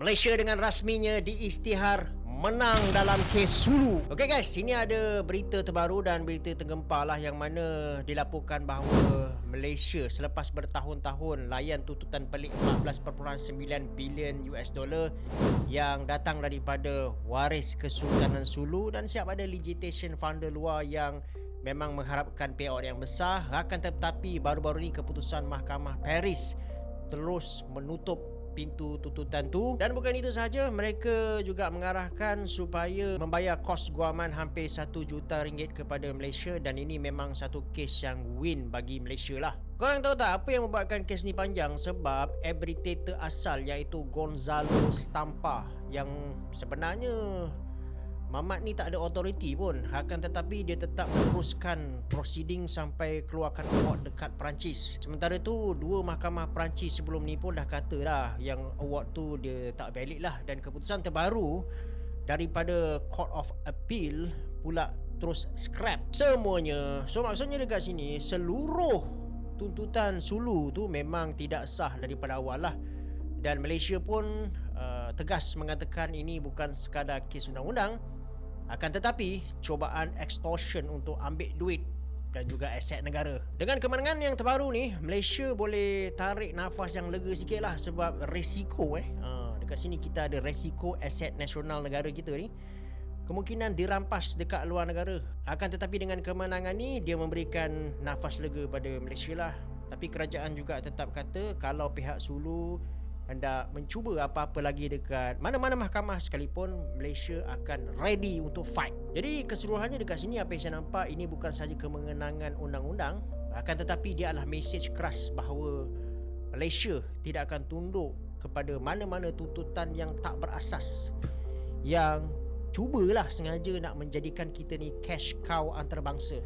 Malaysia dengan rasminya diisytihar menang dalam kes Sulu. Okey guys, sini ada berita terbaru dan berita tergempar lah yang mana dilaporkan bahawa Malaysia selepas bertahun-tahun layan tuntutan pelik 14.9 bilion US dollar yang datang daripada waris Kesultanan Sulu dan siap ada legislation funder luar yang memang mengharapkan payout yang besar akan tetapi baru-baru ini keputusan Mahkamah Paris terus menutup pintu tuntutan tu. Dan bukan itu sahaja mereka juga mengarahkan supaya membayar kos guaman hampir 1 juta ringgit kepada Malaysia. Dan ini memang satu kes yang win bagi Malaysia lah. Korang tahu tak apa yang membuatkan kes ni panjang? Sebab arbitrator asal iaitu Gonzalo Stampa yang sebenarnya Mamat ni tak ada authority pun. Akan tetapi dia tetap meneruskan proceeding sampai keluarkan award dekat Perancis. Sementara tu dua mahkamah Perancis sebelum ni pun dah kata lah Yang award tu dia tak valid lah. Dan keputusan terbaru daripada Court of Appeal pula terus scrap semuanya. So maksudnya dekat sini seluruh tuntutan Sulu tu memang tidak sah daripada awal lah. Dan Malaysia pun uh, tegas mengatakan ini bukan sekadar kes undang-undang akan tetapi, cubaan extortion untuk ambil duit dan juga aset negara. Dengan kemenangan yang terbaru ni, Malaysia boleh tarik nafas yang lega sikit lah sebab risiko eh. Ha, dekat sini kita ada risiko aset nasional negara kita ni. Kemungkinan dirampas dekat luar negara. Akan tetapi dengan kemenangan ni, dia memberikan nafas lega pada Malaysia lah. Tapi kerajaan juga tetap kata kalau pihak Sulu hendak mencuba apa-apa lagi dekat mana-mana mahkamah sekalipun Malaysia akan ready untuk fight. Jadi keseluruhannya dekat sini apa yang saya nampak ini bukan sahaja kemenangan undang-undang akan tetapi dia adalah mesej keras bahawa Malaysia tidak akan tunduk kepada mana-mana tuntutan yang tak berasas yang cubalah sengaja nak menjadikan kita ni cash cow antarabangsa.